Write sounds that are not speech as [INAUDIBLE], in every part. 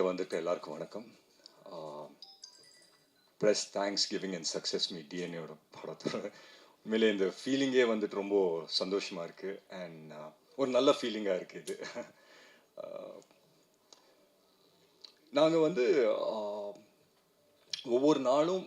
இங்கே வந்துட்டு எல்லாருக்கும் வணக்கம். Plus thanks giving and success meet டிஎன்ஏயோட படத்தோட. உண்மையிலே இந்த ஃபீலிங்கே வந்துட்டு ரொம்ப சந்தோஷமாக இருக்குது அண்ட் ஒரு நல்ல ஃபீலிங்காக இருக்குது இது. நாங்கள் வந்து ஒவ்வொரு நாளும்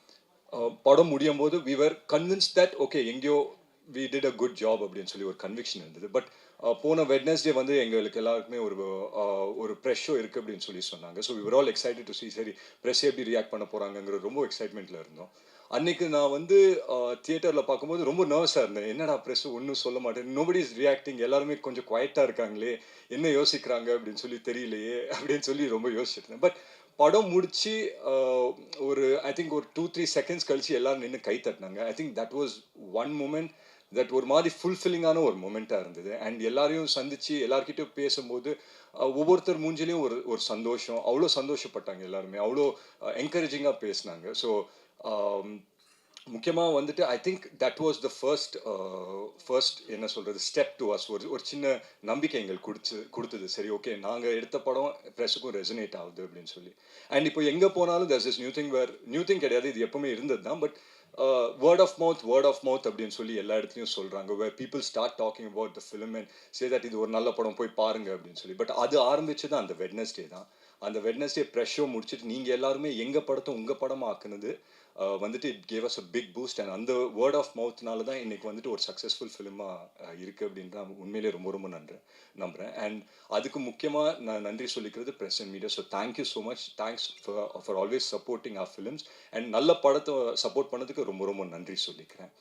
படம் முடியும் போது we were convince that okay எங்கேயோ we did a good job அப்படின்னு சொல்லி ஒரு கன்விக்ஷன் இருந்தது. பட் போன வெட்னஸ்டே வந்து எங்களுக்கு எல்லாருக்குமே ஒரு ஒரு ப்ரெஷ் ஷோ இருக்குது அப்படின்னு சொல்லி சொன்னாங்க. So we were all excited to see சரி ப்ரெஷ் எப்படி ரியாக்ட் பண்ண போகிறாங்கங்கிற ரொம்ப எக்ஸைட்மெண்ட்டில் இருந்தோம். அன்னைக்கு நான் வந்து தியேட்டரில் பார்க்கும்போது ரொம்ப நர்வஸாக இருந்தேன். என்னடா ப்ரெஸ் ஒன்றும் சொல்ல மாட்டேன். நோபடி இஸ் ரியாக்டிங் எல்லாருமே கொஞ்சம் குவைட்டாக இருக்காங்களே. என்ன யோசிக்கிறாங்க அப்படின்னு சொல்லி தெரியலையே அப்படின்னு சொல்லி ரொம்ப யோசிச்சுட்டு இருந்தேன். பட் படம் முடிச்சு ஒரு ஐ திங்க் ஒரு டூ த்ரீ செகண்ட்ஸ் கழிச்சு எல்லாரும் நின்று கை தட்டினாங்க. I think that was one moment that ஒரு மாதிரி ஃபுல்ஃபில்லிங்கான ஒரு மூமெண்ட்டாக இருந்தது. அண்ட் எல்லாரையும் சந்திச்சு எல்லார்கிட்டையும் பேசும்போது ஒவ்வொருத்தர் மூஞ்சிலையும் ஒரு ஒரு சந்தோஷம். அவ்வளோ சந்தோஷப்பட்டாங்க எல்லாருமே. அவ்வளோ என்கரேஜிங்காக பேசினாங்க. ஸோ முக்கியமாக வந்துட்டு I think that was the first first என்ன சொல்கிறது ஸ்டெப் டு அஸ் ஒரு ஒரு சின்ன நம்பிக்கை எங்களுக்கு கொடுத்து கொடுத்தது. சரி ஓகே நாங்கள் எடுத்த படம் ப்ரெஸ்ஸுக்கும் ரெசனேட் ஆகுது அப்படின்னு சொல்லி. அண்ட் இப்போ எங்கே போனாலும் this is new thing where new thing கிடையாது. இது எப்பவுமே இருந்தது தான். But word of mouth word of mouth அப்படின்னு சொல்லி எல்லா இடத்துலையும் சொல்கிறாங்க where people start talking about the film and say that இது ஒரு நல்ல படம் போய் பாருங்க அப்படின்னு சொல்லி. பட் அது ஆரம்பிச்சது அந்த வெட்னஸ்டே தான். அந்த வெட்னஸ்டே ப்ரெஷ்ஷோ முடிச்சுட்டு நீங்கள் எல்லாருமே எங்கள் படத்தை உங்கள் படமாக ஆக்குனது? வந்துட்டு it gave us a big boost and அந்த வேர்ட் ஆஃப் மவுத்னால தான் இன்றைக்கி வந்துட்டு ஒரு சக்ஸஸ்ஃபுல் ஃபிலிமாக இருக்குது அப்படின்னு தான் உண்மையிலே ரொம்ப ரொம்ப நன்றி நம்புகிறேன் அண்ட் அதுக்கு முக்கியமாக நான் நன்றி சொல்லிக்கிறது press and media so thank you so much thanks for always supporting our films and நல்ல படத்தை சப்போர்ட் பண்ணதுக்கு ரொம்ப ரொம்ப நன்றி சொல்லிக்கிறேன்.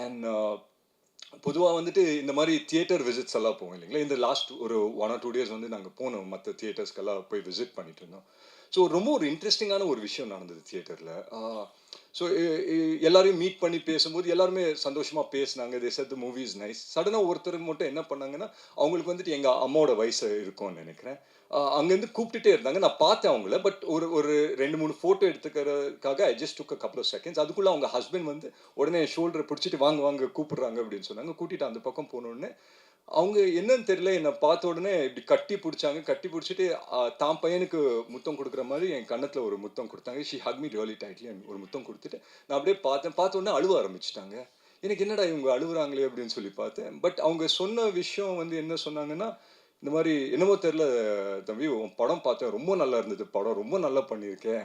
அண்ட் பொதுவாக வந்துட்டு இந்த மாதிரி தியேட்டர் விசிட்ஸ் எல்லாம் போவோம் இல்லைங்களா? இந்த லாஸ்ட் ஒரு ஒன் ஆர் டூ டேஸ் வந்து நாங்கள் போனோம். மற்ற தியேட்டர்ஸ்க்கெல்லாம் போய் விசிட் பண்ணிட்டு இருந்தோம். ஸோ ரொம்ப ஒரு இன்ட்ரெஸ்டிங்கான ஒரு விஷயம் நடந்தது தியேட்டரில் ஸோ எல்லாரையும் மீட் பண்ணி பேசும்போது எல்லாருமே சந்தோஷமாக பேசினாங்க. They said movie is nice சடனாக ஒருத்தர் மட்டும் என்ன பண்ணாங்கன்னா அவங்களுக்கு வந்துட்டு எங்கள் அம்மாவோட வயசு இருக்கும்னு நினைக்கிறேன். அங்கேருந்து கூப்பிட்டுட்டே இருந்தாங்க. நான் பார்த்தேன் அவங்கள பட் ஒரு ஒரு ரெண்டு மூணு photo எடுத்துக்கிறதுக்காக I just took couple of seconds அதுக்குள்ளே அவங்க ஹஸ்பண்ட் வந்து உடனே ஷோல்டரை பிடிச்சிட்டு வாங்க வாங்க கூப்பிட்றாங்க அப்படின்னு சொன்னாங்க. கூட்டிட்டு அந்த பக்கம் போனோடனே அவங்க என்னன்னு தெரியல. என்னை பார்த்த உடனே இப்படி கட்டி பிடிச்சாங்க. கட்டி பிடிச்சிட்டு தான் பையனுக்கு முத்தம் கொடுக்குற மாதிரி என் கன்னத்தில் ஒரு முத்தம் கொடுத்தாங்க. ஷி ஹக்மி ரியலி டைட்லி ஒரு முத்தம் கொடுத்துட்டு நான் அப்படியே பார்த்தேன். பார்த்த உடனே அழுவ ஆரம்பிச்சிட்டாங்க. எனக்கு என்னடா இவங்க அழுகுறாங்களே அப்படின்னு சொல்லி பார்த்தேன். பட் அவங்க சொன்ன விஷயம் வந்து என்ன சொன்னாங்கன்னா இந்த மாதிரி என்னமோ தெரில தம்பி உன் படம் பார்த்தேன். ரொம்ப நல்லா இருந்தது படம். ரொம்ப நல்லா பண்ணியிருக்கேன்.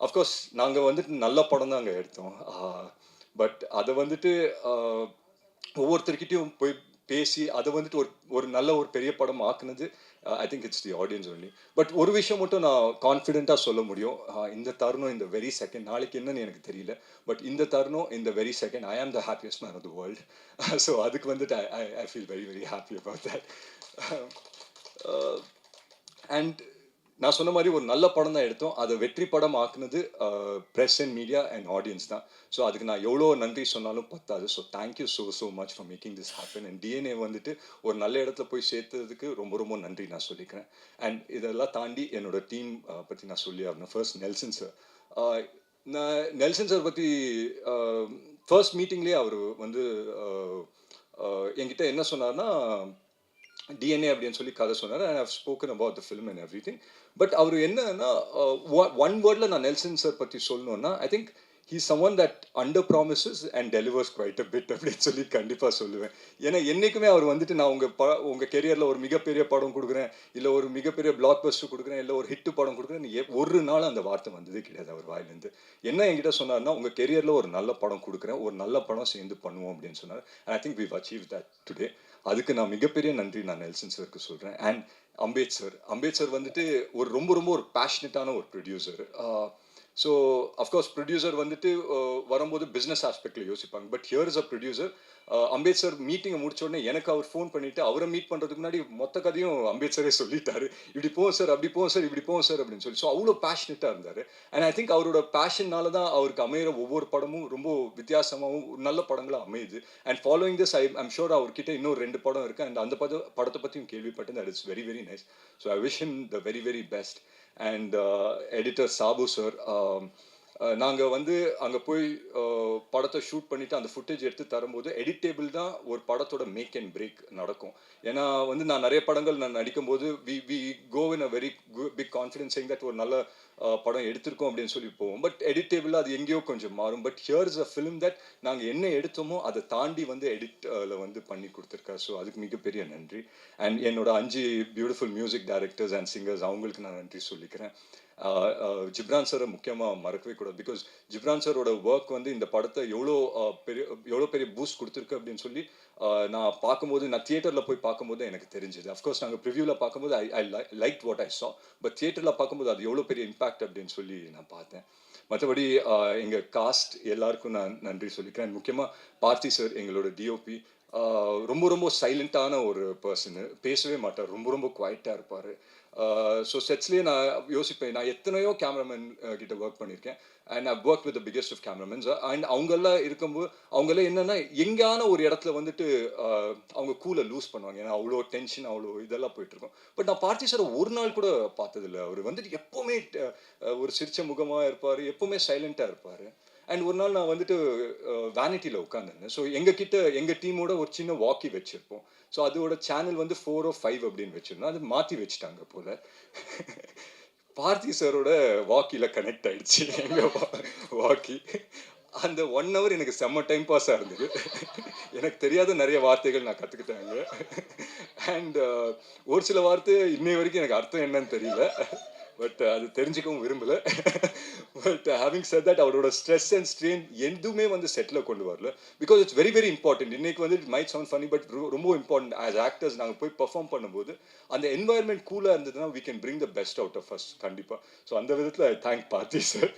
of course நாங்கள் வந்துட்டு நல்ல படம் தான் அங்கே எடுத்தோம். பட் அதை வந்துட்டு ஒவ்வொருத்தர்கிட்டையும் போய் பேசி அதை வந்துட்டு ஒரு ஒரு நல்ல ஒரு பெரிய படம் ஆக்குனது I think it's the audience only but ஒரு விஷயம் மட்டும் நான் கான்ஃபிடென்ட்டாக சொல்ல முடியும். இந்த தருணம் இந்த வெரி செகண்ட் நாளைக்கு என்னன்னு எனக்கு தெரியல. பட் இந்த தருணம் இந்த very second I am the happiest man of the world so அதுக்கு வந்துட்டு I I feel very very happy about that and நான் சொன்ன மாதிரி ஒரு நல்ல படம் தான் எடுத்தோம். அதை வெற்றி படம் ஆக்குனது press and media and audience தான். ஸோ அதுக்கு நான் எவ்வளோ நன்றி சொன்னாலும் பத்தாது. So thank you so so much for making this happen and DNA வந்துட்டு ஒரு நல்ல இடத்துல போய் சேர்த்ததுக்கு ரொம்ப ரொம்ப நன்றி நான் சொல்லிக்கிறேன். அண்ட் இதெல்லாம் தாண்டி என்னோட டீம் பற்றி நான் சொல்லி ஆகணும். ஃபர்ஸ்ட் நெல்சன் சார் நான் நெல்சன் சார் பற்றி ஃபர்ஸ்ட் மீட்டிங்லேயே அவர் வந்து என்கிட்ட என்ன சொன்னார்னா டிஎன்ஏ அப்படின்னு சொல்லி கதை சொன்னார். And how spoken about the film and every thing but அவர் என்னன்னா ஒன் வேர்டில் நான் நெல்சன் சார் பற்றி சொல்லணும்னா I think he someone that under promises and delivers quite a bit அப்படின்னு சொல்லி கண்டிப்பாக சொல்லுவேன். ஏன்னா என்றைக்குமே அவர் வந்துட்டு நான் உங்கள் ப உங்கள் கெரியரில் ஒரு மிகப்பெரிய படம் கொடுக்குறேன் இல்லை ஒரு மிகப்பெரிய பிளாக் பஸ்டர் கொடுக்குறேன் இல்லை ஒரு ஹிட்டு படம் கொடுக்குறேன் ஒரு நாள் அந்த வார்த்தை வந்ததே கிடையாது அவர் வாயிலேருந்து. என்ன என்கிட்ட சொன்னார்னா உங்கள் கெரியரில் ஒரு நல்ல படம் கொடுக்குறேன் ஒரு நல்ல படம் சேர்ந்து பண்ணுவோம் அப்படின்னு சொன்னார். I think we achieve that today அதுக்கு நான் மிகப்பெரிய நன்றி நான் நெல்சன் சருக்கு சொல்கிறேன் அண்ட் அம்பேத்கர் அம்பேத்கர் வந்துட்டு ஒரு ரொம்ப ரொம்ப ஒரு பேஷனட்டான ஒரு ப்ரொடியூசர் ஸோ அஃப்கோர்ஸ் ப்ரொடியூசர் வந்துட்டு வரும்போது பிஸ்னஸ் ஆஸ்பெக்டில் யோசிப்பாங்க. But here is a producer Ambedkar மீட்டிங்கை முடிச்ச உடனே எனக்கு அவர் ஃபோன் பண்ணிவிட்டு அவரை மீட் பண்ணுறதுக்கு முன்னாடி மொத்த கதையும் அம்பேத்கரே சொல்லிட்டாரு. இப்படி போவோம் சார் அப்படி போவோம் சார் இப்படி போவோம் சார் அப்படின்னு சொல்லி. ஸோ அவ்வளோ பேஷனட்டாக இருந்தார். அண்ட் ஐ திங்க் அவரோட பேஷன்னால தான் அவருக்கு அமையிற ஒவ்வொரு படமும் ரொம்ப வித்தியாசமாகவும் நல்ல படங்களாக அமையுது. And following this I I'm sure அவர்கிட்ட இன்னும் ரெண்டு படம் இருக்கு. அண்ட் அந்த படம் படத்தை பற்றியும் கேள்விப்பட்டேன். That is very very nice so I wish him the very very best and editor Sabu sir நாங்கள் வந்து அங்கே போய் படத்தை ஷூட் பண்ணிட்டு அந்த ஃபுட்டேஜ் எடுத்து தரும்போது எடிட்டேபிள் தான் ஒரு படத்தோட மேக் அண்ட் பிரேக் நடக்கும். ஏன்னா வந்து நான் நிறைய படங்கள் நான் நடிக்கும்போது we we go in a very big confidence that ஒரு நல்ல படம் எடுத்திருக்கோம் அப்படின்னு சொல்லி போவோம். பட் எடிட்டேபிள் அது எங்கேயோ கொஞ்சம் மாறும். But here is a film that நாங்கள் என்ன எடுத்தோமோ அதை தாண்டி வந்து எடிட்டில் வந்து பண்ணி கொடுத்துருக்காரு. ஸோ அதுக்கு மிகப்பெரிய நன்றி. அண்ட் என்னோட அஞ்சு beautiful music directors and singers அவங்களுக்கு நான் நன்றி சொல்லிக்கிறேன். ஜிப்ரான் சாரை முக்கியமாக மறக்கவே கூடாது. பிகாஸ் ஜிப்ரான் சாரோட ஒர்க் வந்து இந்த படத்தை எவ்வளோ பெரிய எவ்வளோ பெரிய பூஸ்ட் கொடுத்துருக்கு அப்படின்னு சொல்லி நான் பார்க்கும்போது நான் தியேட்டரில் போய் பார்க்கும்போது எனக்கு தெரிஞ்சது. அஃப்கோர்ஸ் நாங்கள் ப்ரிவியூவில் பார்க்கும்போது ஐ ஐ லைக் வாட் ஐ சா பட் தியேட்டரில் பார்க்கும்போது அது எவ்வளோ பெரிய இம்பாக்ட் அப்படின்னு சொல்லி நான் பார்த்தேன். மற்றபடி எங்கள் காஸ்ட் எல்லாருக்கும் நான் நன்றி சொல்லிக்கிறேன். முக்கியமாக பார்த்தி சார் எங்களோட டிஓபி ரொம்ப ரொம்ப சைலண்ட்டான ஒரு பர்சனு பேசவே மாட்டார். ரொம்ப ரொம்ப குவைட்டாக இருப்பார். ஸோ செட்ஸ்லேயே நான் யோசிப்பேன். நான் எத்தனையோ கேமராமேன் uh, கிட்ட ஒர்க் பண்ணியிருக்கேன். And I work with the biggest of cameramans and அவங்கெல்லாம் இருக்கும்போது அவங்கெல்லாம் என்னென்னா எங்கேயான ஒரு இடத்துல வந்துட்டு uh, அவங்க கூலை லூஸ் பண்ணுவாங்க. ஏன்னா அவ்வளோ டென்ஷன் அவ்வளோ இதெல்லாம் போயிட்டுருக்கும். பட் நான் பார்த்தி சார் ஒரு நாள் கூட பார்த்ததில்ல. அவர் வந்துட்டு எப்போவுமே uh, ஒரு சிரிச்ச முகமாக இருப்பார் எப்போவுமே சைலண்ட்டாக இருப்பார். அண்ட் ஒரு நாள் நான் வந்துட்டு வேனிட்டியில் உட்காந்துருந்தேன் ஸோ எங்கள் கிட்ட எங்கள் டீமோட ஒரு சின்ன வாக்கி வச்சுருப்போம். ஸோ அதோட சேனல் வந்து ஃபோர் ஓ ஃபைவ் அப்படின்னு வச்சுருந்தோம். அது மாற்றி வச்சுட்டாங்க போல். பார்த்தி சாரோட வாக்கியில் கனெக்ட் ஆகிடுச்சு எங்கள் வாக்கி அந்த ஒன் ஹவர் எனக்கு செம்ம டைம் பாஸாக இருந்தது. எனக்கு தெரியாத நிறைய வார்த்தைகள் நான் கற்றுக்கிட்டாங்க அண்ட் ஒரு சில வார்த்தை இன்னை வரைக்கும் எனக்கு அர்த்தம் என்னன்னு தெரியல. பட் uh, அது தெரிஞ்சுக்கவும் விரும்பல. பட் ஹேவிங் செட் தட் அவரோட ஸ்ட்ரெஸ் அண்ட் ஸ்ட்ரெயின் எதுவுமே வந்து செட்டில் கொண்டு வரல. Because it's very very important இன்னைக்கு வந்து it might sound funny but ரொம்ப இம்பார்ட்டன்ட் ஆஸ் ஆக்டர்ஸ் நாங்கள் போய் பர்ஃபார்ம் பண்ணும்போது அந்த என்வாயர்மெண்ட் கூலாக இருந்ததுன்னா we can bring the best out of first கண்டிப்பாக ஸோ அந்த விதத்தில் தேங்க் பார்த்தி சார்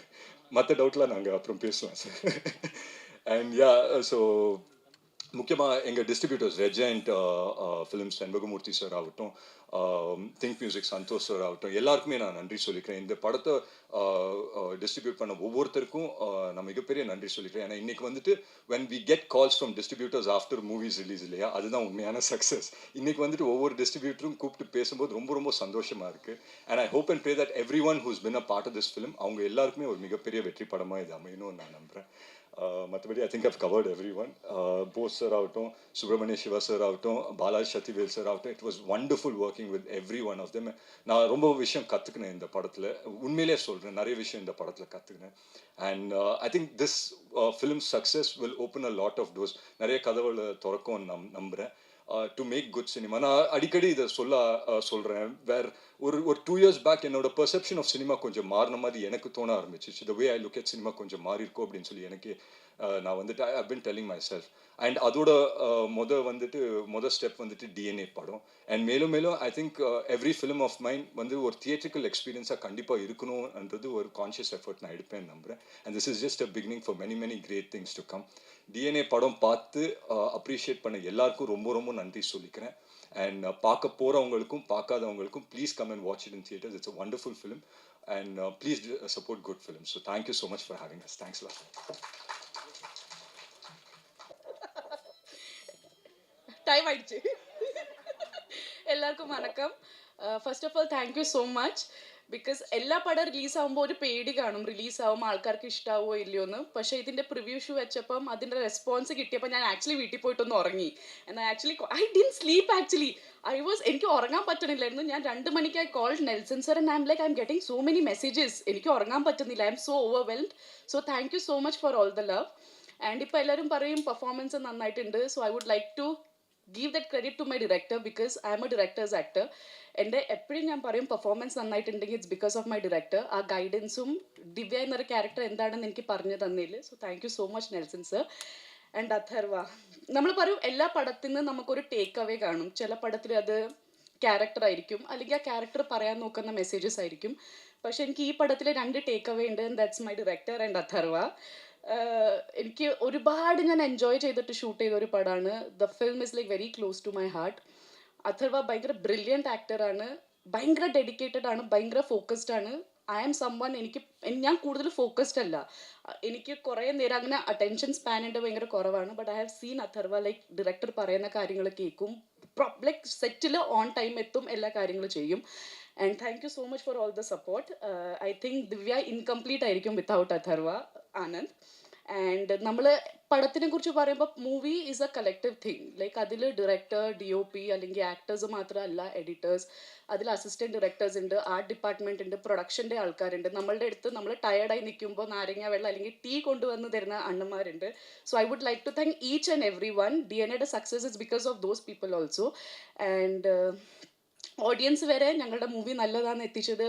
மற்ற டவுட்லாம் நாங்கள் அப்புறம் பேசுவோம் சார் அண்ட் யா ஸோ முக்கியமாக எங்கள் distributors regent films Senbagamoorthy sir ஆகட்டும் திங்க் மியூசிக் சந்தோஷ் சார் ஆகட்டும் எல்லாருக்குமே நான் நன்றி சொல்லிக்கிறேன். இந்த படத்தை uh, uh, டிஸ்ட்ரிபியூட் பண்ண ஒவ்வொருத்தருக்கும் uh, நான் மிகப்பெரிய நன்றி சொல்லிக்கிறேன். ஏன்னா இன்னைக்கு வந்துட்டு when we get calls from distributors after movies release இல்லையா அதுதான் உண்மையான [LAUGHS] சக்ஸஸ் இன்னைக்கு வந்துட்டு ஒவ்வொரு டிஸ்ட்ரிபியூட்டரும் கூப்பிட்டு பேசும்போது ரொம்ப ரொம்ப சந்தோஷமா இருக்கு. And I hope and pray that every one who's been a part of this film அவங்க எல்லாருக்குமே ஒரு மிகப்பெரிய வெற்றி படமாக இது அமையணும்னு நான் நம்புறேன். மற்றபடி I think I've covered every one Bose sir ஆகட்டும் சுப்பிரமணிய சிவா சார் ஆகட்டும் பாலாஜ் சத்திவேல் சார் ஆகட்டும் it was wonderful working with every one of them நான் ரொம்ப விஷயம் கற்றுக்கினேன் இந்த படத்தில். உண்மையிலே சொல்கிறேன் நிறைய விஷயம் இந்த படத்தில் கற்றுக்கினேன் and I think this film success will open a lot of doors நிறைய கதவுகளை திறக்கும் நம் நம்புகிறேன் டு மேக் குட் சினிமா நான் அடிக்கடி இதை சொல்ல சொல்கிறேன் சொல்றேன். வேற ஒரு ஒரு டூ இயர்ஸ் பேக் என்னோட பெர்செப்ஷன் ஆஃப் சினிமா கொஞ்சம் மாறின மாதிரி எனக்கு தோண ஆரம்பிச்சிச்சு. The way I look at cinema கொஞ்சம் மாறி இருக்கும் அப்படின்னு சொல்லி எனக்கு Uh, நான் வந்துட்டு I been telling myself and அதோட மொதல் மொத வந்துட்டு மொதல் ஸ்டெப் வந்துட்டு டிஎன்ஏ படம். அண்ட் மேலும் மேலும் I think every film of mind வந்து ஒரு தியேட்ரிக்கல் எக்ஸ்பீரியன்ஸாக கண்டிப்பாக இருக்கணும்ன்றது ஒரு கான்ஷியஸ் எஃபர்ட் நான் எடுப்பேன் நம்புறேன். And this is just a beginning for many many great things to come DNA படம் பார்த்து uh, அப்ரிஷியேட் பண்ண எல்லாருக்கும் ரொம்ப ரொம்ப நன்றி சொல்லிக்கிறேன். அண்ட் பார்க்க போகிறவங்களுக்கும் பார்க்காதவங்களுக்கும் please come and watch it in theatres it's a wonderful film and please support good film so thank you so much for having us thanks lot time അടിച്ച്. എല്ലാവർക്കും വണക്കം. First of all thank you so much because എല്ലാ പടം റിലീസാകുമ്പോൾ ഒരു പേടി കാണും. റിലീസാവും ആൾക്കാർക്ക് ഇഷ്ടാവോ ഇല്ലയോ എന്ന്. പക്ഷേ ഇതിന്റെ പ്രിവ്യൂ ഷൂ വെച്ചപ്പം അതിന്റെ റെസ്പോൺസ് കിട്ടിയപ്പോൾ ഞാൻ ആക്ച്വലി വീട്ടിൽ പോയിട്ടൊന്ന് ഉറങ്ങി. എന്നാൽ actually I din sleep actually I was എനിക്ക് ഉറങ്ങാൻ പറ്റണില്ലായിരുന്നു. ഞാൻ രണ്ട് മണിക്കായി called call Nelson sir and I'm like I'm getting so many messages എനിക്ക് ഉറങ്ങാൻ പറ്റുന്നില്ല. I'm so overwhelmed so thank you so much for all the love and ഇപ്പോൾ എല്ലാവരും പറയും പെർഫോമൻസ് നന്നായിട്ടുണ്ട്. So I would like to give that credit to my director because I'm a director's actor എന്റെ എപ്പോഴും ഞാൻ പറയും performance നന്നായിട്ടുണ്ടെങ്കിൽ it's because of my director ആ ഗൈഡൻസും ദിവ്യ എന്നൊരു ക്യാരക്ടർ എന്താണെന്ന് എനിക്ക് പറഞ്ഞു തന്നില്ല so thank you so much Nelson sir and Atharvaa. നമ്മൾ പറയും എല്ലാ പടത്തിൽ നിന്ന് നമുക്കൊരു ടേക്ക് അവേ കാണും. ചില പടത്തിൽ അത് ക്യാരക്ടർ ആയിരിക്കും. അല്ലെങ്കിൽ ആ ക്യാരക്ടർ പറയാൻ നോക്കുന്ന മെസ്സേജസ് ആയിരിക്കും. പക്ഷെ എനിക്ക് ഈ പടത്തിൽ രണ്ട് ടേക്ക് അവേ ഉണ്ട് that's my director and Atharvaa. എനിക്ക് ഒരുപാട് ഞാൻ എൻജോയ് ചെയ്തിട്ട് ഷൂട്ട് ചെയ്ത ഒരു പടമാണ് the film is like very close to my heart Atharvaa ഭയങ്കര ബ്രില്യന്റ് ആക്ടറാണ് ഭയങ്കര ഡെഡിക്കേറ്റഡ് ആണ്. ഭയങ്കര ഫോക്കസ്ഡ് ആണ്. ഐ ആം സംവൺ എനിക്ക് ഞാൻ കൂടുതൽ ഫോക്കസ്ഡ് അല്ല. എനിക്ക് കുറേ നേരം അങ്ങനെ അറ്റൻഷൻ സ്പാൻ ഉണ്ട് ഭയങ്കര കുറവാണ്. But I have seen Atharvaa like director പറയുന്ന കാര്യങ്ങൾ കേൾക്കും. ലൈക്ക് സെറ്റിൽ ഓൺ ടൈം എത്തും എല്ലാ കാര്യങ്ങളും ചെയ്യും. And thank you so much for all the support I think Divya incomplete ആയിരിക്കും വിത്തൗട്ട് അഥർവ. ആനന്ദ്. ആൻഡ് നമ്മൾ പടത്തിനെ കുറിച്ച് പറയുമ്പോൾ movie is a collective thing like അതിൽ ഡയറക്ടർ ഡി ഒ പി അല്ലെങ്കിൽ ആക്ടേഴ്സ് മാത്രമല്ല എഡിറ്റേഴ്സ് അതിൽ അസിസ്റ്റന്റ് ഡയറക്ടേഴ്സ് ഉണ്ട് ആർട്ട് ഡിപ്പാർട്ട്മെന്റ് ഉണ്ട് പ്രൊഡക്ഷന്റെ ആൾക്കാരുണ്ട്. നമ്മളുടെ അടുത്ത് നമ്മൾ ടയർഡായി നിൽക്കുമ്പോൾ നാരങ്ങ വെള്ളം അല്ലെങ്കിൽ ടീ കൊണ്ടുവന്ന് തരുന്ന അണ്ണന്മാരുണ്ട്. So I would like to thank each and every one D N എയുടെ success is because of those people also and audience വരെ ഞങ്ങളുടെ മൂവി നല്ലതാണെന്ന് എത്തിച്ചത്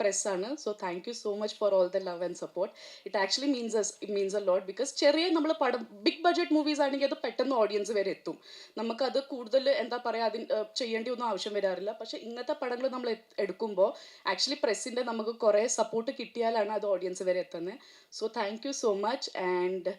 പ്രസ്സാണ് so thank you so much for all the love and support it actually means it means a lot because ചെറിയ നമ്മൾ പടം big budget movies ആണെങ്കിൽ അത് പെട്ടെന്ന് ഓഡിയൻസ് വരെ എത്തും. നമുക്കത് കൂടുതൽ എന്താ പറയുക അതിന് ചെയ്യേണ്ടി ഒന്നും ആവശ്യം വരാറില്ല. പക്ഷേ ഇങ്ങനത്തെ പടങ്ങൾ നമ്മൾ എടുക്കുമ്പോൾ ആക്ച്വലി പ്രസ്സിന്റെ നമുക്ക് കുറേ സപ്പോർട്ട് കിട്ടിയാലാണ് അത് ഓഡിയൻസ് വരെ എത്തുന്നത് so thank you so much and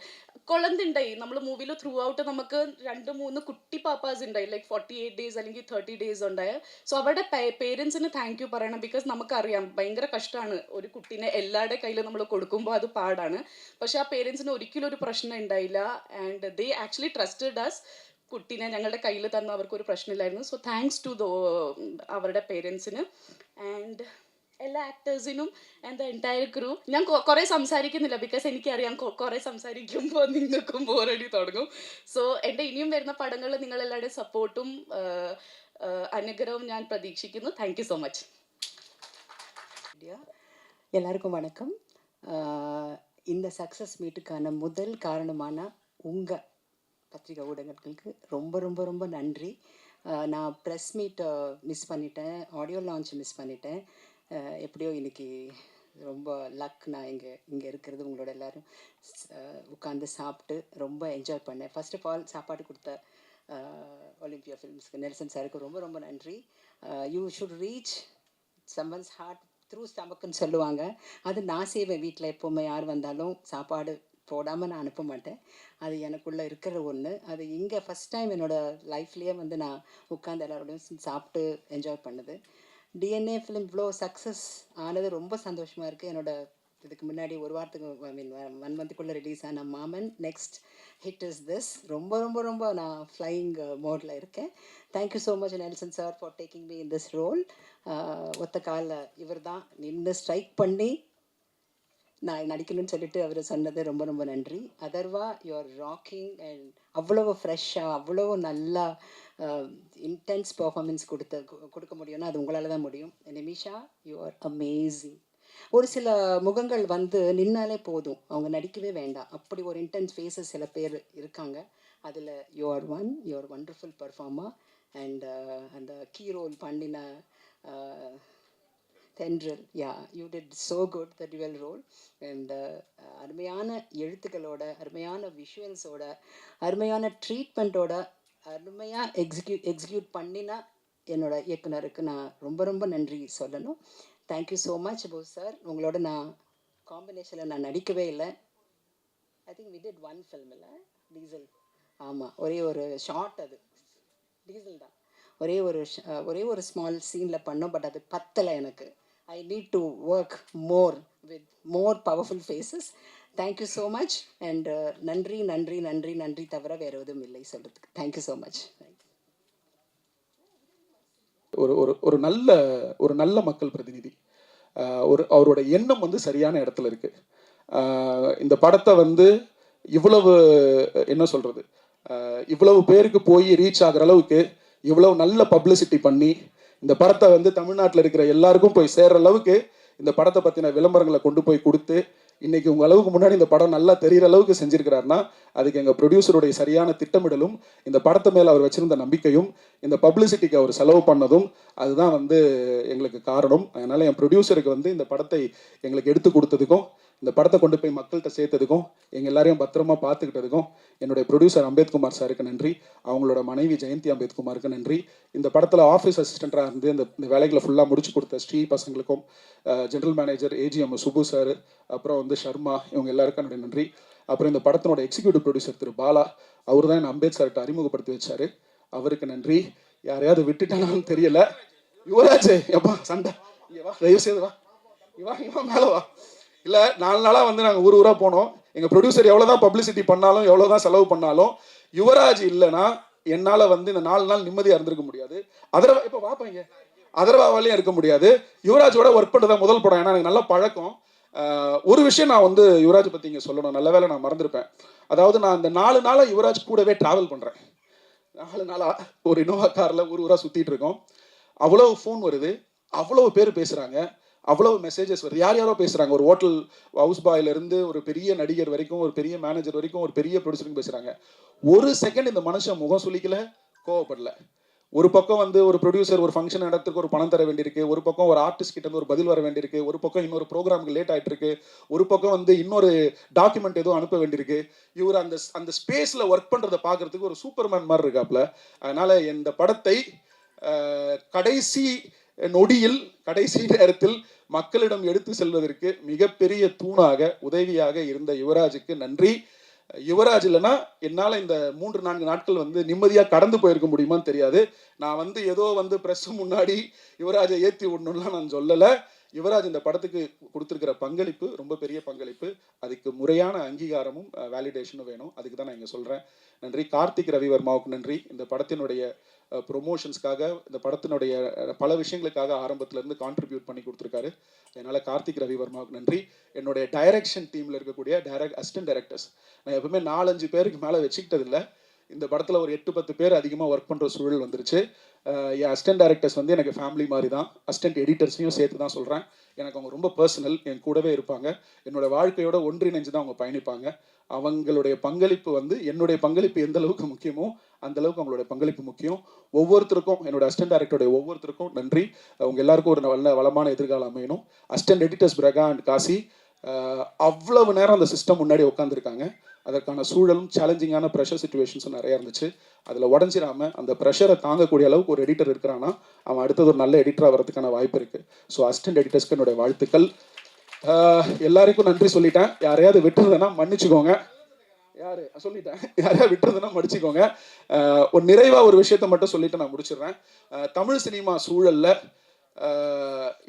കൊളന്തുണ്ടായി നമ്മൾ മൂവിയിൽ ത്രൂ ഔട്ട് നമുക്ക് രണ്ട് മൂന്ന് കുട്ടി പാപ്പാസ് ഉണ്ടായി ലൈക്ക് ഫോർട്ടി എയ്റ്റ് ഡേയ്സ് അല്ലെങ്കിൽ തേർട്ടി ഡേയ്സ് ഉണ്ടായ. സോ അവരുടെ പേരൻസിന് താങ്ക് യു പറയണം. ബിക്കോസ് നമുക്കറിയാം ഭയങ്കര കഷ്ടമാണ് ഒരു കുട്ടീനെ എല്ലാവരുടെ കയ്യിൽ നമ്മൾ കൊടുക്കുമ്പോൾ അത് പാടാണ്. പക്ഷെ ആ പേരൻസിന് ഒരിക്കലും ഒരു പ്രശ്നം ഉണ്ടായില്ല. And they actually trusted us കുട്ടീനെ ഞങ്ങളുടെ കയ്യിൽ തന്ന. അവർക്കൊരു പ്രശ്നമില്ലായിരുന്നു. സോ താങ്ക്സ് ടു ദോ അവരുടെ പേരൻസിന്. ആൻഡ് എല്ലാ ആക്ടേഴ്സിനും ആൻഡ് ദ എന്റയർ ക്രൂ ഞാൻ കുറെ സംസാരിക്കുന്നില്ല. ബിക്കോസ് എനിക്കറിയാം കുറെ കുറേ സംസാരിക്കുമ്പോൾ നിങ്ങൾക്കും ബോറടി തുടങ്ങും. സോ എന്റെ ഇനിയും വരുന്ന പടങ്ങളിൽ നിങ്ങളെല്ലാവരുടെയും സപ്പോർട്ടും അനുഗ്രഹവും ഞാൻ പ്രതീക്ഷിക്കുന്നു thank you so much media எல்லாருக்கும் வணக்கம் ஆஹ் இந்த சக்ஸஸ் மீட்டுக்கான முதல் காரணமான உங்கள் பத்திரிகை ஊடகங்களுக்கு ரொம்ப ரொம்ப ரொம்ப நன்றி ஆஹ் நான் ப்ரெஸ் மீட்டை மிஸ் பண்ணிட்டேன் ஆடியோ லான்ச் மிஸ் பண்ணிட்டேன் ஆஹ் எப்படியோ இன்னைக்கு ரொம்ப லக் நான் இங்கே இங்கே இருக்கிறது உங்களோட எல்லாரும் உட்காந்து சாப்பிட்டு ரொம்ப என்ஜாய் பண்ணேன் ஃபர்ஸ்ட் ஆஃப் ஆல் சாப்பாடு கொடுத்த Uh, ஒலிம்பியா ஃபிலிம்ஸ்க்கு நெல்சன் சாருக்கு ரொம்ப ரொம்ப நன்றி. You should reach someone's heart through ஸ்டமக்குன்னு சொல்லுவாங்க. அது நான் செய்வேன் வீட்டில் எப்போவுமே. யார் வந்தாலும் சாப்பாடு போடாமல் நான் அனுப்ப மாட்டேன். அது எனக்குள்ளே இருக்கிற ஒன்று அது இங்கே ஃபஸ்ட் டைம் என்னோடய லைஃப்லேயே வந்து நான் உட்காந்து எல்லாரோடையும் சாப்பிட்டு என்ஜாய் பண்ணுது. டிஎன்ஏ ஃபிலிம் இவ்வளோ சக்ஸஸ் ஆனது ரொம்ப சந்தோஷமாக இருக்குது என்னோட இதுக்கு முன்னாடி ஒரு வாரத்துக்கு ஐ மீன் ஒன் மந்த்துக்குள்ளே ரிலீஸ் ஆன மாமன். நெக்ஸ்ட் ஹிட் இஸ் திஸ் ரொம்ப ரொம்ப ரொம்ப நான் ஃப்ளையிங் மோடில் இருக்கேன். Thank you so much Nelson sir for taking me in this role ஒத்த காலில் இவர் தான் நின்று ஸ்ட்ரைக் பண்ணி நான் நடிக்கணும்னு சொல்லிட்டு அவர் சொன்னது ரொம்ப ரொம்ப நன்றி. அதர்வா யுவர் ராக்கிங் அண்ட் அவ்வளவு ஃப்ரெஷ்ஷாக அவ்வளவு நல்லா இன்டென்ஸ் பர்ஃபார்மன்ஸ் கொடுத்த கு- கொடுக்க முடியும்னா அது உங்களால் தான் முடியும். நிமிஷா யூ ஆர் அமேசிங் ஒரு சில முகங்கள் வந்து நின்னாலே போதும். அவங்க நடிக்கவே வேண்டாம். அப்படி ஒரு இன்டென்ஸ் ஃபேஸஸ் சில பேர் இருக்காங்க. அதில் you are one you are wonderful performer and அந்த கீ ரோல் பண்ணின uh, Thendral yeah you did so good the dual role and அருமையான எழுத்துக்களோட அருமையான விஷுவல்ஸோட அருமையான ட்ரீட்மெண்ட்டோட அருமையாக எக்ஸிக்யூ எக்ஸிக்யூட் பண்ணின என்னோட இயக்குனருக்கு நான் ரொம்ப ரொம்ப நன்றி சொல்லணும். Thank you so much Bose sir உங்களோட நான் காம்பினேஷனில் நான் நடிக்கவே இல்லை. I think we did one film இல்லை? டீசல் ஆமாம் ஒரே ஒரு ஷார்ட் அது. டீசல் தான். ஒரே ஒரு ஒரே ஒரு ஸ்மால் சீனில் பண்ணோம் பட் அது பத்தலை எனக்கு. I need to work more with more powerful faces thank you so much and நன்றி நன்றி நன்றி நன்றி தவிர வேறு எதுவும் இல்லை சொல்கிறதுக்கு தேங்க்யூ ஸோ மச் ஒரு ஒரு ஒரு நல்ல ஒரு நல்ல மக்கள் பிரதிநிதி. ஒரு அவரோட எண்ணம் வந்து சரியான இடத்துல இருக்கு. இந்த படத்தை வந்து இவ்வளவு என்ன சொல்றது? இவ்வளவு பேருக்கு போய் ரீச் ஆகுற அளவுக்கு இவ்வளவு நல்ல பப்ளிசிட்டி பண்ணி இந்த படத்தை வந்து தமிழ்நாட்டில் இருக்கிற எல்லாருக்கும் போய் சேர்ற அளவுக்கு இந்த படத்தை பற்றின விளம்பரங்களை கொண்டு போய் கொடுத்து இன்னைக்கு உங்க அளவுக்கு முன்னாடி இந்த படம் நல்லா தெரிகிற அளவுக்கு செஞ்சிருக்கிறாருன்னா அதுக்கு எங்கள் ப்ரொடியூசருடைய சரியான திட்டமிடலும் இந்த படத்தை மேலே அவர் வச்சிருந்த நம்பிக்கையும் இந்த பப்ளிசிட்டிக்கு அவர் செலவு பண்ணதும் அதுதான் வந்து எங்களுக்கு காரணம். அதனால என் ப்ரொடியூசருக்கு வந்து இந்த படத்தை எங்களுக்கு எடுத்து கொடுத்ததுக்கும் இந்த படத்தை கொண்டு போய் மக்கள்கிட்ட சேர்த்ததுக்கும் எங்கள் எல்லாரையும் பத்திரமா பார்த்துக்கிட்டதுக்கும் என்னுடைய ப்ரொடியூசர் அம்பேத்குமார் சாருக்கு நன்றி. அவங்களோட மனைவி ஜெயந்தி அம்பேத்குமாருக்கு நன்றி. இந்த படத்தில் ஆஃபீஸ் அசிஸ்டண்ட்டாக இருந்து இந்த இந்த வேலைகளை ஃபுல்லாக முடிச்சு கொடுத்த ஸ்ரீ பசங்களுக்கும் general manager AGM Subbu sir அப்புறம் வந்து சர்மா இவங்க எல்லாருக்கும் என்னுடைய நன்றி. அப்புறம் இந்த படத்தினோட எக்ஸிக்யூட்டிவ் ப்ரொடியூசர் திரு பாலா அவர் தான் என்ன அம்பேத் சார்கிட்ட அறிமுகப்படுத்தி வச்சார். அவருக்கு நன்றி. யாரையாவது விட்டுட்டானான்னு தெரியல. யுவராஜ் எப்பா சண்டை. வா தயவு செய்து வா. இவா இவா மேலே வா. இல்லை நாலு நாளாக வந்து நாங்கள் ஊர் ஊராக போனோம். எங்கள் ப்ரொடியூசர் எவ்வளோ தான் பப்ளிசிட்டி பண்ணாலும் எவ்வளோ தான் செலவு பண்ணாலும் யுவராஜ் இல்லைன்னா என்னால் வந்து இந்த நாலு நாள் நிம்மதியாக இருந்திருக்க முடியாது. அதர்வா இப்போ பார்ப்பீங்க அதர்வாவாலையும் இருக்க முடியாது. யுவராஜோட ஒர்க் பண்ணுறதா முதல் படம். ஏன்னா எனக்கு நல்ல பழக்கம். ஒரு விஷயம் நான் வந்து யுவராஜ் பற்றி இங்கே சொல்லணும். நல்ல வேளை நான் மறந்துருப்பேன். அதாவது நான் இந்த நாலு நாளாக யுவராஜ் கூடவே ட்ராவல் பண்ணுறேன் நாலு நாளாக ஒரு இனோவா காரில் ஊர் ஊராக சுற்றிட்டு இருக்கோம். அவ்வளோ ஃபோன் வருது. அவ்வளோ பேர் பேசுகிறாங்க அவ்வளவு மெசேஜஸ் வருது யார் யாரோ பேசுகிறாங்க ஒரு ஹோட்டல் ஹவுஸ் பாயிலிருந்து ஒரு பெரிய நடிகர் வரைக்கும் ஒரு பெரிய மேனேஜர் வரைக்கும் ஒரு பெரிய ப்ரொடியூசருக்கு பேசுகிறாங்க ஒரு செகண்ட் இந்த மனுஷன் முகம் சுழிக்கல கோவப்படல. ஒரு பக்கம் வந்து ஒரு ப்ரொடியூசர் ஒரு ஃபங்க்ஷன் நடத்துக்கு ஒரு பணம் தர வேண்டியிருக்கு. ஒரு பக்கம் ஒரு ஆர்டிஸ்ட் கிட்ட இருந்து ஒரு பதில் வர வேண்டியிருக்கு. ஒரு பக்கம் இன்னொரு ப்ரோக்ராமுக்கு லேட் ஆகிட்டு இருக்கு ஒரு பக்கம் வந்து இன்னொரு டாக்குமெண்ட் எதுவும் அனுப்ப வேண்டியிருக்கு. இவர் அந்த அந்த ஸ்பேஸில் ஒர்க் பண்ணுறதை பார்க்கறதுக்கு ஒரு சூப்பர்மேன் மாதிரி இருக்காப்ல. அதனால இந்த படத்தை கடைசி நொடியில் கடைசி நேரத்தில் மக்களிடம் எடுத்து செல்வதற்கு மிகப்பெரிய தூணாக உதவியாக இருந்த யுவராஜுக்கு நன்றி. யுவராஜ் இல்லைன்னா என்னால் இந்த மூன்று நான்கு நாட்கள் வந்து நிம்மதியாக கடந்து போயிருக்க முடியுமான்னு தெரியாது. நான் வந்து ஏதோ வந்து ப்ரெஸ் முன்னாடி யுவராஜை ஏற்றி விடணும்லாம் நான் சொல்லலை. யுவராஜ் இந்த படத்துக்கு கொடுத்துருக்கிற பங்களிப்பு ரொம்ப பெரிய பங்களிப்பு. அதுக்கு முறையான அங்கீகாரமும் வேலிடேஷனும் வேணும். அதுக்கு தான் நான் இங்கே சொல்கிறேன் நன்றி. கார்த்திக் ரவிவர்மாவுக்கு நன்றி. இந்த படத்தினுடைய ப்ரொமோஷன்ஸ்க்காக இந்த படத்தினுடைய பல விஷயங்களுக்காக ஆரம்பத்திலேருந்து கான்ட்ரிபியூட் பண்ணி கொடுத்துருக்காரு. அதனால் கார்த்திக் ரவிவர்மாவுக்கு நன்றி. என்னுடைய டைரக்ஷன் டீமில் இருக்கக்கூடிய டைரக்ட் அசிஸ்டன்ட் டைரக்டர்ஸ் நான் எப்பவுமே நாலஞ்சு பேருக்கு மேலே வச்சுக்கிட்டதில்லை. இந்த படத்தில் ஒரு எட்டு பத்து பேர் அதிகமாக ஒர்க் பண்ணுற சூழல் வந்துருச்சு. என் அசிஸ்டன்ட் டைரக்டர்ஸ் வந்து எனக்கு ஃபேமிலி மாதிரி தான் அசிஸ்டன்ட் எடிட்டர்ஸையும் சேர்த்து தான் சொல்கிறேன் எனக்கு அவங்க ரொம்ப பர்சனல் என் கூடவே இருப்பாங்க. என்னோடய வாழ்க்கையோட ஒன்றிணைஞ்சு தான் அவங்க பயணிப்பாங்க. அவங்களுடைய பங்களிப்பு வந்து என்னுடைய பங்களிப்பு எந்த அளவுக்கு முக்கியமோ அந்த அளவுக்கு அவங்களுடைய பங்களிப்பு முக்கியம். ஒவ்வொருத்தருக்கும் என்னோட அசிஸ்டன்ட் டேரக்டருடைய ஒவ்வொருத்தருக்கும் நன்றி. அவங்க எல்லாருக்கும் ஒரு நல்ல வளமான எதிர்காலம் அமையணும். அசிஸ்டன்ட் எடிட்டர்ஸ் பிரகா அண்ட் காசி அவ்வளவு நேரம் அந்த சிஸ்டம் முன்னாடி உட்காந்துருக்காங்க அதற்கான சூழலும் சேலஞ்சிங்கான ப்ரெஷர் சுச்சுவேஷன்ஸும் நிறைய இருந்துச்சு. அதில் உடஞ்சிராம அந்த ப்ரெஷரை தாங்கக்கூடிய அளவுக்கு ஒரு எடிட்டர் இருக்கிறான்னா அவன் அடுத்தது ஒரு நல்ல எடிட்டராக வரதுக்கான வாய்ப்பு இருக்கு. ஸோ அசிஸ்டன்ட் எடிட்டர்ஸ்க்கு என்னுடைய வாழ்த்துக்கள். எல்லாருக்கும் நன்றி சொல்லிட்டேன். யாரையாவது விட்டுருந்தேன்னா மன்னிச்சுக்கோங்க. யாரு? சொல்லிட்டேன். யாரையா விட்டுருந்தேன்னா மன்னிச்சுக்கோங்க. ஒரு நிறைவா ஒரு விஷயத்த மட்டும் சொல்லிட்டு நான் முடிச்சிடுறேன். தமிழ் சினிமா சூழல்ல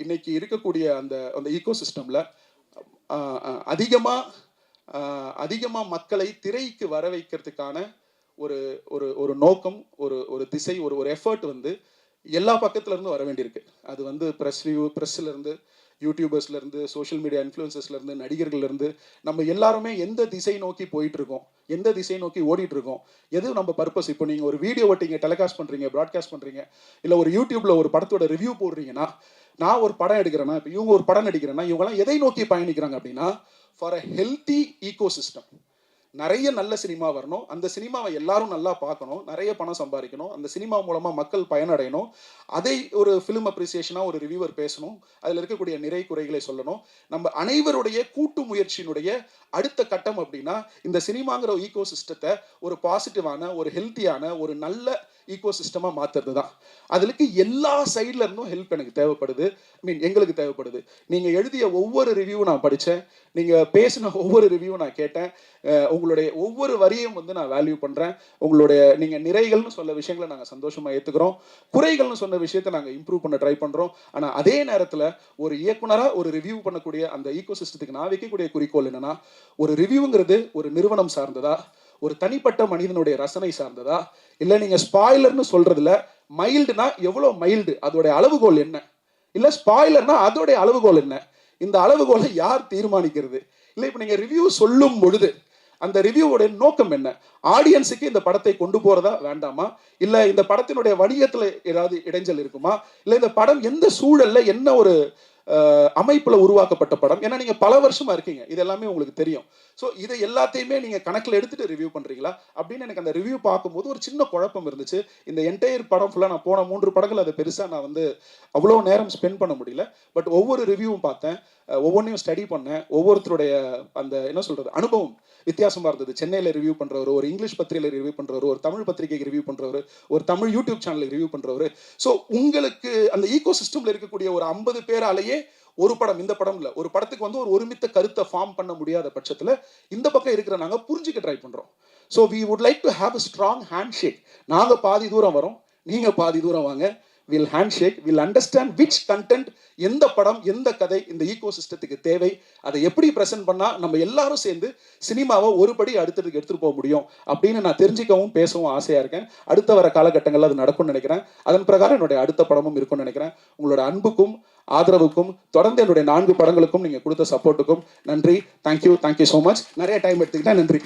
இன்னைக்கு இருக்கக்கூடிய அந்த அந்த ஈகோ சிஸ்டம்ல அதிகமாக அதிகமாக மக்களை திரைக்கு வர வைக்கிறதுக்கான ஒரு ஒரு ஒரு நோக்கம் ஒரு ஒரு திசை ஒரு ஒரு எஃபர்ட் வந்து எல்லா பக்கத்துலேருந்து வர வேண்டியிருக்கு. அது வந்து ப்ரெஸ் ரிவ்யூ ப்ரெஸ்லேருந்து யூடியூபர்ஸ்லேருந்து சோஷியல் மீடியா இன்ஃப்ளூயன்சஸ்லேருந்து நடிகர்கள்லேருந்து நம்ம எல்லாருமே எந்த திசை நோக்கி போயிட்டுருக்கோம் எந்த திசை நோக்கி ஓடிட்டுருக்கோம் எது நம்ம பர்பஸ் இப்போ நீங்கள் ஒரு வீடியோ ஓட்டிங்க டெலிகாஸ்ட் பண்ணுறீங்க ப்ராட்காஸ்ட் பண்ணுறீங்க இல்லை ஒரு யூடியூப்பில் ஒரு படத்தோட ரிவ்யூ போடுறீங்கன்னா நான் ஒரு படம் எடுக்கிறேன்னா இப்போ இவங்க ஒரு படம் நடிக்கிறேன்னா இவங்கெல்லாம் எதை நோக்கி பயணிக்கிறாங்க அப்படின்னா for a healthy ecosystem நிறைய நல்ல சினிமா வரணும். அந்த சினிமாவை எல்லாரும் நல்லா பார்க்கணும். நிறைய பணம் சம்பாதிக்கணும். அந்த சினிமா மூலமாக மக்கள் பயனடையணும். அதை ஒரு ஃபிலிம் அப்ரிசியேஷனாக ஒரு ரிவ்யூவர் பேசணும். அதில் இருக்கக்கூடிய நிறை குறைகளை சொல்லணும். நம்ம அனைவருடைய கூட்டு முயற்சியினுடைய அடுத்த கட்டம் அப்படின்னா இந்த சினிமாங்கிற ஈகோ சிஸ்டத்தை ஒரு பாசிட்டிவான ஒரு ஹெல்த்தியான ஒரு நல்ல ஈகோ சிஸ்டமாக மாற்றுறது தான் அதுலக்கு எல்லா சைடில் இருந்தும் ஹெல்ப் எனக்கு தேவைப்படுது. ஐ மீன் எங்களுக்கு தேவைப்படுது. நீங்கள் எழுதிய ஒவ்வொரு ரிவ்யூவும் நான் படித்தேன் நீங்கள் பேசின ஒவ்வொரு ரிவ்யூவும் நான் கேட்டேன். உங்களுடைய ஒவ்வொரு வரியும் வந்து நான் வேல்யூ பண்ணுறேன் உங்களுடைய நீங்கள் நிறைகள்னு சொல்ல விஷயங்களை நாங்கள் சந்தோஷமாக ஏற்றுக்கிறோம் குறைகள்னு சொன்ன விஷயத்தை நாங்கள் இம்ப்ரூவ் பண்ண ட்ரை பண்ணுறோம் ஆனால் அதே நேரத்தில் ஒரு இயக்குனராக ஒரு ரிவ்யூ பண்ணக்கூடிய அந்த ஈகோ சிஸ்டத்துக்கு நான் வைக்கக்கூடிய குறிக்கோள் என்னன்னா ஒரு ரிவ்யூங்கிறது ஒரு நிறுவனம் சார்ந்ததா? ஒரு தனிப்பட்ட மனிதனுடைய ரசனை சார்ந்ததா? இல்லை நீங்கள் ஸ்பாய்லர்னு சொல்றதுல மைல்டுனா எவ்வளோ மைல்டு அதோடைய அளவுகோல் என்ன? இல்லை ஸ்பாய்லர்னா அதோடைய அளவுகோல் என்ன? இந்த அளவுகோலை யார் தீர்மானிக்கிறது? இல்லை இப்போ நீங்கள் ரிவ்யூ சொல்லும் பொழுது அந்த ரிவ்யூவோட நோக்கம் என்ன? ஆடியன்ஸுக்கு இந்த படத்தை கொண்டு போறதா வேண்டாமா? இல்ல இந்த படத்தினுடைய வணிகத்துல ஏதாவது இடைஞ்சல் இருக்குமா? இல்ல இந்த படம் எந்த சூழல்ல என்ன ஒரு அஹ், அமைப்புல உருவாக்கப்பட்ட படம்? ஏன்னா நீங்க பல வருஷமா இருக்கீங்க. இது எல்லாமே உங்களுக்கு தெரியும். ஸோ இதை எல்லாத்தையுமே நீங்கள் கணக்கில் எடுத்துகிட்டு ரிவ்யூ பண்ணுறீங்களா அப்படின்னு எனக்கு அந்த ரிவ்யூ பார்க்கும்போது ஒரு சின்ன குழப்பம் இருந்துச்சு. இந்த என்டையர் படம் ஃபுல்லாக நான் போன மூன்று படங்கள் அதை பெருசாக நான் வந்து அவ்வளோ நேரம் ஸ்பெண்ட் பண்ண முடியல. பட் ஒவ்வொரு ரிவ்யூவும் பார்த்தேன். ஒவ்வொன்றையும் ஸ்டடி பண்ணேன். ஒவ்வொருத்தருடைய அந்த என்ன சொல்கிறது அனுபவம் வித்தியாசமாக இருந்தது. சென்னையில் ரிவ்யூ பண்ணுறவர் ஒரு இங்கிலீஷ் பத்திரிகையில் ரிவ்யூ பண்றவர் ஒரு தமிழ் பத்திரிகைக்கு ரிவ்யூ பண்ணுறவர் ஒரு தமிழ் யூடியூப் சேனலுக்கு ரிவ்யூ பண்ணுறவர் ஸோ உங்களுக்கு அந்த ஈகோ சிஸ்டமில் இருக்கக்கூடிய ஒரு ஐம்பது பேராலேயே ஒரு படம் இந்த படம் இல்ல. ஒரு படத்துக்கு வந்து ஒரு ஒருமித்த கருத்தை ஃபார்ம் பண்ண முடியாத பட்சத்துல இந்த பக்கம் இருக்கிற நாங்க புரிஞ்சுக்க ட்ரை பண்றோம். So we would like to have a strong handshake நாங்க பாதி தூரம் வரோம் நீங்க பாதி தூரம் வாங்க. Will handshake will understand which content எந்த படம் எந்த கதை இந்த ஈகோ சிஸ்டத்துக்கு தேவை அதை எப்படி ப்ரெசென்ட் பண்ணால் நம்ம எல்லாரும் சேர்ந்து சினிமாவை ஒரு படி அடுத்ததுக்கு எடுத்துகிட்டு போக முடியும் அப்படின்னு நான் தெரிஞ்சுக்கவும் பேசவும் ஆசையாக இருக்கேன். அடுத்த வர காலகட்டங்களில் அது நடக்கும்னு நினைக்கிறேன். அதன் பிரகாரம் என்னுடைய அடுத்த படமும் இருக்கும்னு நினைக்கிறேன். உங்களோட அன்புக்கும் ஆதரவுக்கும் தொடர்ந்து என்னுடைய நான்கு படங்களுக்கும் நீங்கள் கொடுத்த சப்போர்ட்டுக்கும் நன்றி. Thank you thank you so much நிறைய டைம் எடுத்துக்கிட்டேன் நன்றி.